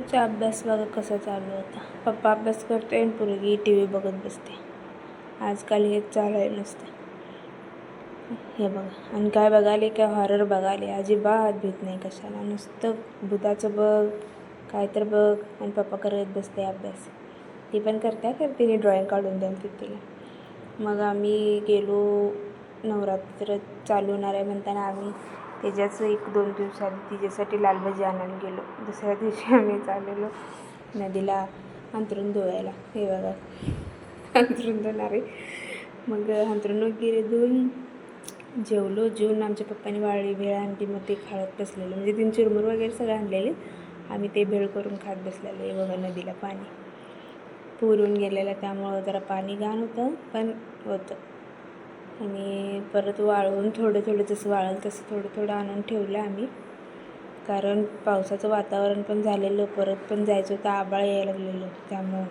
चा अभ्यास बघा कसा चालू होता. पप्पा अभ्यास करतो आणि पोरगी टी व्ही बघत बसते. आजकाल हेच चालू आहे नुसतं. हे बघा. आणि काय बघाले? काय हॉरर बघाले? अजिबात भीत नाही कशाला. नुसतं भूताचं बघ काय तर बघ आणि पप्पा करत बसते अभ्यास. ती पण करते कर तिने ड्रॉइंग काढून द्याल ती तिला. मग आम्ही गेलो नवरात्र चालू होणार आहे म्हणताना आम्ही त्याच्याच एक दोन दिवसाआधी तिच्यासाठी लालभाजी आणायला गेलो. दुसऱ्या दिवशी आम्ही चाललेलो नदीला अंथरूण धुवायला. हे बघा अंथरूण धुणारे. आहे मग अंथरूण वगैरे धुवून जेवलो. जेवून आमच्या पप्पाने वाळली भेळ आणली मग ते खाळत बसलेलं. म्हणजे तीन चिरमुर वगैरे सगळं आणलेले. आम्ही ते भेळ करून खात बसलेलो. हे बघा नदीला पाणी. पुरून गेलेलं त्यामुळं जरा पाणी घाण होतं पण होतं. आणि परत वाळवून थोडं थोडं जसं वाळलं तसं थोडं थोडं आणून ठेवलं आम्ही. कारण पावसाचं वातावरण पण झालेलं परत पण जायचं होतं आबाळ यायला लागलेलं त्यामुळं.